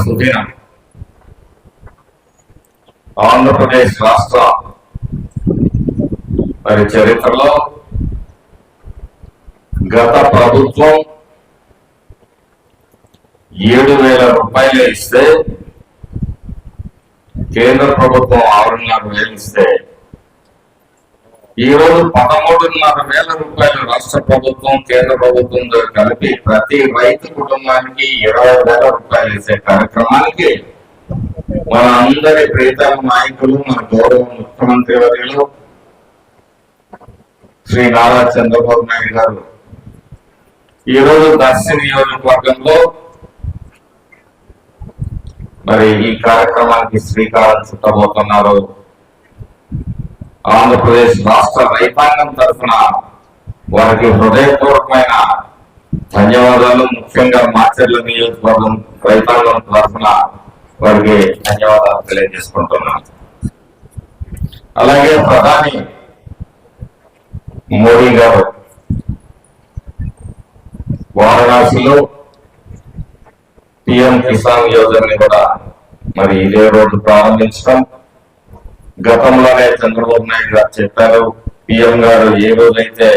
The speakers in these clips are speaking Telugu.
సుదినం. ఆంధ్రప్రదేశ్ రాష్ట్ర మరి చరిత్రలో గత ప్రభుత్వం ఏడు వేల రూపాయలు ఇస్తే కేంద్ర ప్రభుత్వం ఆరున్నర వేలు ఇస్తే ఈ రోజు పదమూడున్నర వేల రూపాయలు రాష్ట్ర ప్రభుత్వం కేంద్ర ప్రభుత్వం కలిపి ప్రతి రైతు కుటుంబానికి ఇరవై వేల రూపాయలు ఇచ్చే కార్యక్రమానికి మన అందరి ప్రీతమ నాయకులు మన గౌరవ ముఖ్యమంత్రి వర్యులు శ్రీ నారా చంద్రబాబు నాయుడు గారు. ఈ రోజు దర్శి నియోజకవర్గంలో మరి ఈ కార్యక్రమానికి శ్రీకారం చుట్టబోతున్నారు. ఆంధ్రప్రదేశ్ రాష్ట్ర రైతాంగం తరఫున వారికి హృదయపూర్వకమైన ధన్యవాదాలు. ముఖ్యంగా మాచర్ల నియోజకవర్గం రైతాంగం తరఫున వారికి ధన్యవాదాలు తెలియజేసుకుంటున్నాను. అలాగే ప్రధాని మోడీ గారు వారణాసిలో పిఎం కిసాన్ యోజనని కూడా మరి ఇదే రోజు ప్రారంభించడం. గతంలోనే చంద్రబాబు నాయుడు గారు చెప్పారు పిఎం గారు ఏ రోజైతే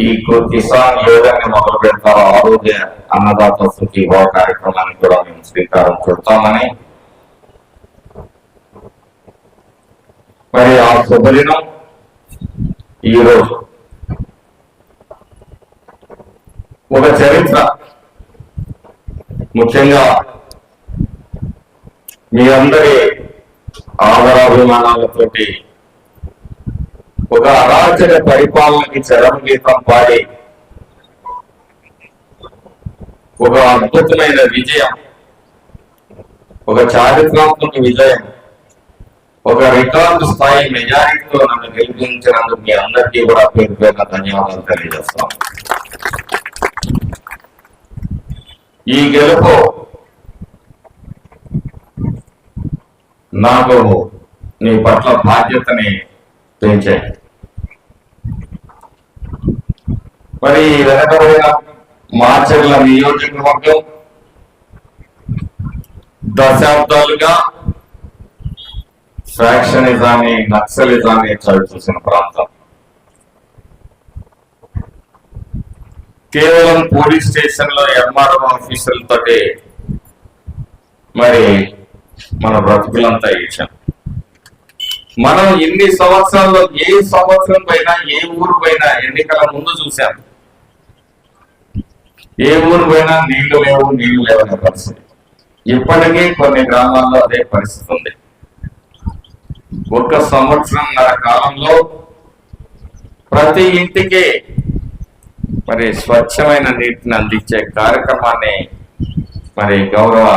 ఈ కిసాన్ యోగాన్ని మొదలు పెడతారో ఆ రోజే అన్నదాత సుఖీభావ కార్యక్రమానికి కూడా మేము శ్రీకారం చుడతామని మరి ఆ శుభదినం ఈ రోజు ఒక చరిత్ర. ముఖ్యంగా మీ అందరి ఆదరాభిమానాలతోటి ఒక అరాచక పరిపాలనకి చరమ గీతం పాడి ఒక అద్భుతమైన విజయం ఒక చారిత్రాత్మక విజయం ఒక రికార్డు స్థాయి మెజారిటీతో నన్ను గెలిపించినందుకు మీ అందరికీ కూడా పేరు పేరున ధన్యవాదాలు తెలియజేస్తాం ఈ గెలుపు నాకు నీ పట్ల బాధ్యతని పెంచాయి. మరి ఈ వెనకబడిన మాచర్ల నియోజకవర్గం దశాబ్దాలుగా ఫ్యాక్షనిజాన్ని నక్సలిజాన్ని చవి చూసిన ప్రాంతం. కేవలం పోలీస్ స్టేషన్లో ఎంఆర్ఓ ఆఫీసర్లతో మరి మన బ్రతుకులంతా ఇచ్చాం మనం ఎన్ని సంవత్సరాల్లో ఏ సంవత్సరం పైన ఏ ఊరు పైన ఎన్నికల ముందు చూసాం ఏ ఊరు పోయినా నీళ్ళు లేవు నీళ్ళు లేవనే పరిస్థితి. ఇప్పటికీ కొన్ని గ్రామాల్లో అదే పరిస్థితి ఉంది. ఒక సంవత్సరంన్నర కాలంలో ప్రతి ఇంటికి మరి స్వచ్ఛమైన నీటిని అందించే కార్యక్రమాన్ని మరి గౌరవ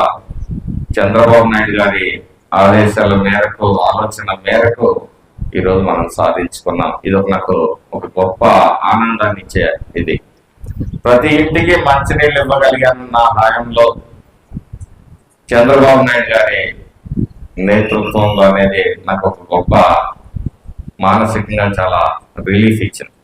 చంద్రబాబు నాయుడు గారి ఆదేశాల మేరకు ఆలోచన మేరకు ఈరోజు మనం సాధించుకున్నాం. ఇది ఒక నాకు ఒక గొప్ప ఆనందాన్ని ఇచ్చే ఇది. ప్రతి ఇంటికి మంచినీళ్ళు ఇవ్వగలిగాను నా హాయంలో. చంద్రబాబు నాయుడు గారి నేతృత్వంలో అనేది నాకు ఒక గొప్ప మానసికంగా చాలా రిలీఫ్ ఇచ్చింది.